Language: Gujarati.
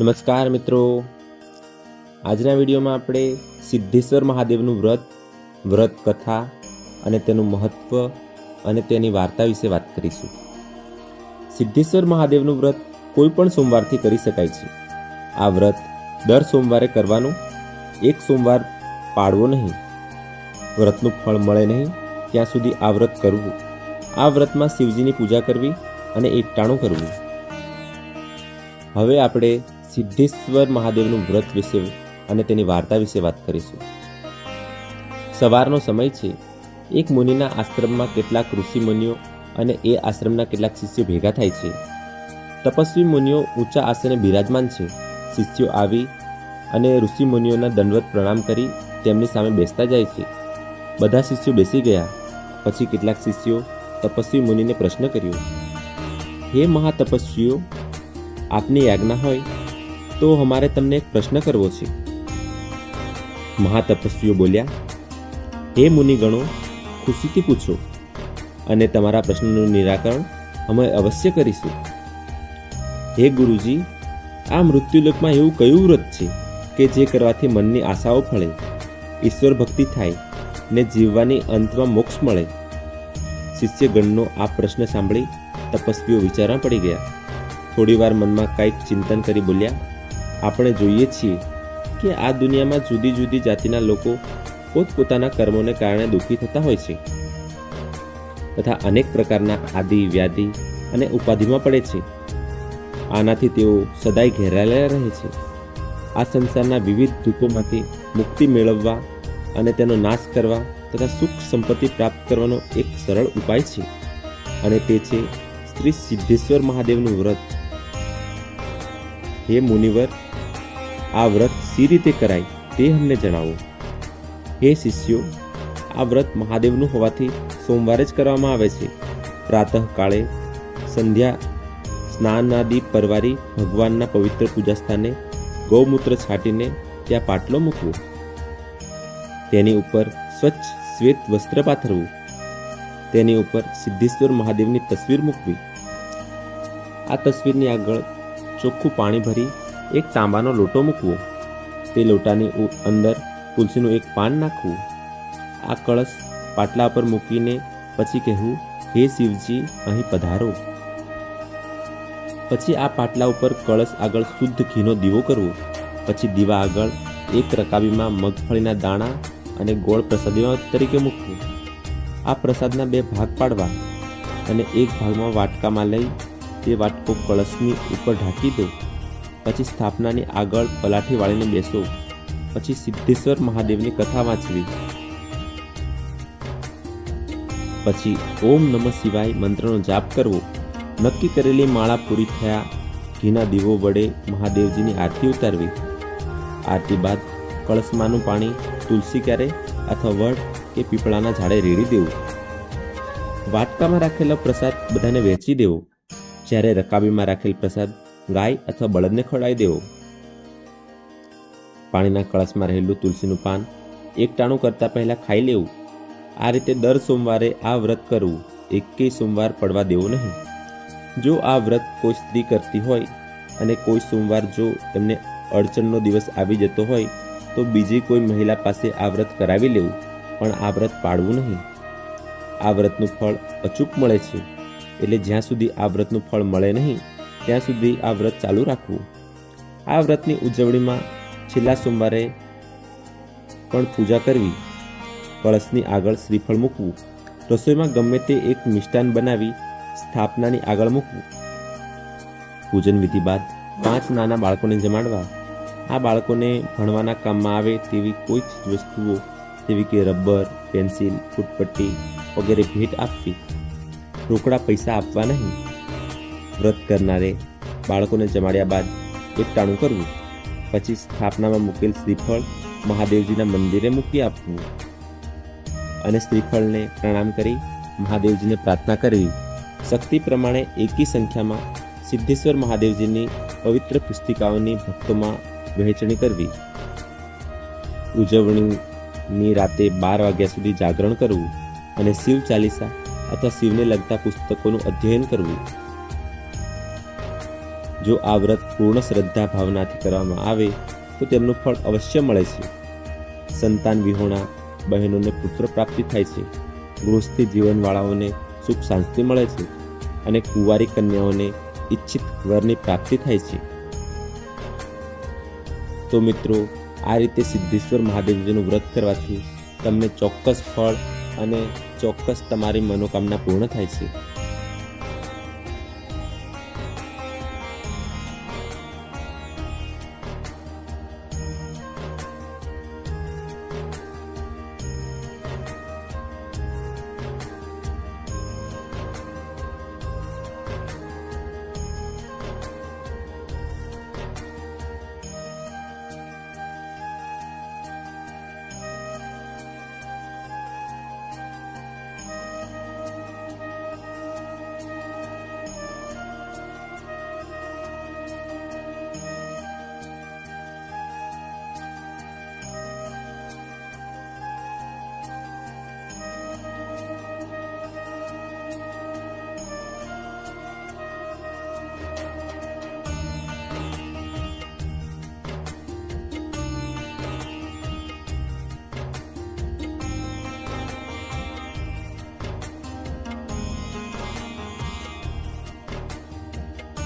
નમસ્કાર મિત્રો. આજના વિડીયોમાં આપણે સિદ્ધેશ્વર મહાદેવનું વ્રત વ્રત કથા અને તેનું મહત્વ અને તેની વાર્તા વિશે વાત કરીશું. સિદ્ધેશ્વર મહાદેવનું વ્રત કોઈ પણ સોમવારથી કરી શકાય છે. આ વ્રત દર સોમવારે કરવાનું, એક સોમવાર પાડવો નહીં. વ્રતનું ફળ મળે નહીં, ત્યાં સુધી આ વ્રત કરવું. આ વ્રતમાં શિવજીની પૂજા કરવી અને એકટાણું કરવું. હવે આપણે સિદ્ધેશ્વર મહાદેવનું વ્રત વિશે અને તેની વાર્તા વિશે વાત કરીશું. સવારનો સમય છે. એક મુનિના આશ્રમમાં કેટલાક ઋષિ મુનિઓ અને એ આશ્રમના કેટલાક શિષ્યો ભેગા થાય છે. તપસ્વી મુનિઓ ઊંચા આસને બિરાજમાન છે. શિષ્યો આવી અને ઋષિ મુનિઓના દંડવત પ્રણામ કરી તેમની સામે બેસતા જાય છે. બધા શિષ્યો બેસી ગયા. પછી કેટલાક શિષ્યો તપસ્વી મુનિને પ્રશ્ન કર્યો. હે મહાતપસ્વીઓ, આપની આજ્ઞા હોય તો અમારે તમને એક પ્રશ્ન કરવો છે. મહાતપસ્વીઓ બોલ્યા, હે મુનિગણો, ખુશીથી પૂછો અને તમારા પ્રશ્નનું નિરાકરણ અમે અવશ્ય કરીશું. હે ગુરુજી, આ મૃત્યુલોકમાં એવું કયું વ્રત છે કે જે કરવાથી મનની આશાઓ ફળે, ઈશ્વર ભક્તિ થાય ને જીવવાની અંતમાં મોક્ષ મળે? શિષ્યગણનો આ પ્રશ્ન સાંભળી તપસ્વીઓ વિચારવા પડી ગયા. થોડીવાર મનમાં કંઈક ચિંતન કરી બોલ્યા આપણે જોઈએ છીએ કે આ દુનિયામાં જુદી જુદી જાતિના લોકો પોતપોતાના કર્મોને કારણે દુઃખી થતા હોય છે તથા અનેક પ્રકારના આદિ, વ્યાધિ અને ઉપાધિમાં પડે છે. આનાથી તેઓ સદાય ઘેરાયેલા રહે છે. આ સંસારના વિવિધ દુઃખોમાંથી મુક્તિ મેળવવા અને તેનો નાશ કરવા તથા સુખ સંપત્તિ પ્રાપ્ત કરવાનો એક સરળ ઉપાય છે અને તે છે શ્રી સિદ્ધેશ્વર મહાદેવનું વ્રત. હે મુનિવર આ વ્રત સી રીતે કરાય તે અમને જણાવો. હે શિષ્યો, આ વ્રત મહાદેવનું હોવાથી સોમવારે જ કરવામાં આવે છે. પ્રાતઃકાળે સંધ્યા, સ્નાનાદિ પરવારી ભગવાનના પવિત્ર પૂજા સ્થાને ગૌમૂત્ર છાંટીને ત્યાં પાટલો મૂકવો. તેની ઉપર સ્વચ્છ શ્વેત વસ્ત્ર પાથરવું. તેની ઉપર સિદ્ધેશ્વર મહાદેવની તસવીર મૂકવી. આ તસવીરની આગળ ચોખ્ખું પાણી ભરી એક તાંબાનો લોટો મૂકવો. તે લોટાની અંદર તુલસીનું એક પાન નાખવું. આ કળશ પાટલા પર મૂકીને પછી કહેવું, હે શિવજી, અહીં પધારો. પછી આ પાટલા ઉપર કળશ આગળ શુદ્ધ ઘીનો દીવો કરવો. પછી દીવા આગળ એક રકાબીમાં મગફળીના દાણા અને ગોળ પ્રસાદીમાં તરીકે મૂકવું. આ પ્રસાદના બે ભાગ પાડવા અને એક ભાગમાં વાટકામાં લઈ તે વાટકો કળશની ઉપર ઢાંકી દો. પછી સ્થાપનાની આગળ પલાઠી વાળીને બેસો. પછી સિદ્ધેશ્વર મહાદેવની કથા વાંચવી. પછી ઓમ નમઃ શિવાય મંત્રનો જાપ કરવો. નક્કી કરેલી માળા પૂરી થયા. ઘીના દીવો વડે મહાદેવજીની આરતી ઉતારવી. આરતી બાદ કળશમાંનું પાણી, તુલસી ક્યારે અથવા વડ કે પીપળાના ઝાડે રેડી દેવું. વાટકામાં રાખેલો પ્રસાદ બધાને વહેંચી દેવો. જ્યારે રકાબીમાં રાખેલ પ્રસાદ ગાય અથવા બળદને ખવડાવી દેવો. પાણીના કળશમાં રહેલું તુલસીનું પાન એક ટાણું કરતા પહેલા ખાઈ લેવું. આ રીતે દર સોમવારે આ વ્રત કરવું એકેય સોમવાર પડવા દેવો નહીં. જો આ વ્રત કોઈ સ્ત્રી કરતી હોય અને કોઈ સોમવાર જો એમને અડચણનો દિવસ આવી જતો હોય, તો બીજી કોઈ મહિલા પાસે આ વ્રત કરાવી લેવું, પણ આ વ્રત પાડવું નહીં. આ વ્રતનું ફળ અચૂક મળે છે, એટલે જ્યાં સુધી આ વ્રતનું ફળ મળે નહીં ત્યાં સુધી આ વ્રત ચાલુ રાખવું. આ વ્રતની ઉજવણીમાં છેલ્લા સોમવારે પણ પૂજા કરવી કળશની આગળ શ્રીફળ મૂકવું, રસોઈમાં ગમે તે એક મિષ્ટાન બનાવી સ્થાપનાની આગળ મૂકવું. પૂજન વિધિ બાદ પાંચ નાના બાળકોને જમાડવા. આ બાળકોને ભણવાના કામમાં આવે તેવી કોઈ જ વસ્તુઓ, જેવી કે રબર, પેન્સિલ, ફૂટપટ્ટી વગેરે ભેટ આપવી. રોકડા પૈસા આપવા નહીં. વ્રત કરનારે બાળકોને જમાડ્યા બાદ એકટાણું કરવું. પછી સ્થાપનામાં મૂકેલ શ્રીફળ મહાદેવજીના મંદિરે મૂકી આપવું. અને શ્રીફળને પ્રણામ કરી મહાદેવજીને પ્રાર્થના કરવી. શક્તિ પ્રમાણે એકી સંખ્યામાં સિદ્ધેશ્વર મહાદેવજીની પવિત્ર પુસ્તિકાઓની ભક્તોમાં વહેંચણી કરવી. ઉજવણીની રાતે બાર વાગ્યા સુધી જાગરણ કરવું અને શિવ ચાલીસા અથવા શિવને લગતા પુસ્તકોનું અધ્યયન કરવું. જો આ વ્રત પૂર્ણ શ્રદ્ધા ભાવનાથી કરવામાં આવે, તો તેમનું ફળ અવશ્ય મળે છે. સંતાન વિહોણા બહેનોને પુત્ર પ્રાપ્તિ થાય છે. ગૃહસ્થી જીવનવાળાઓને સુખ શાંતિ મળે છે અને કુંવારી કન્યાઓને ઈચ્છિત વરની પ્રાપ્તિ થાય છે. તો મિત્રો, આ રીતે સિદ્ધેશ્વર મહાદેવજીનું વ્રત કરવાથી તમને ચોક્કસ ફળ અને ચોક્કસ તમારી મનોકામના પૂર્ણ થાય છે.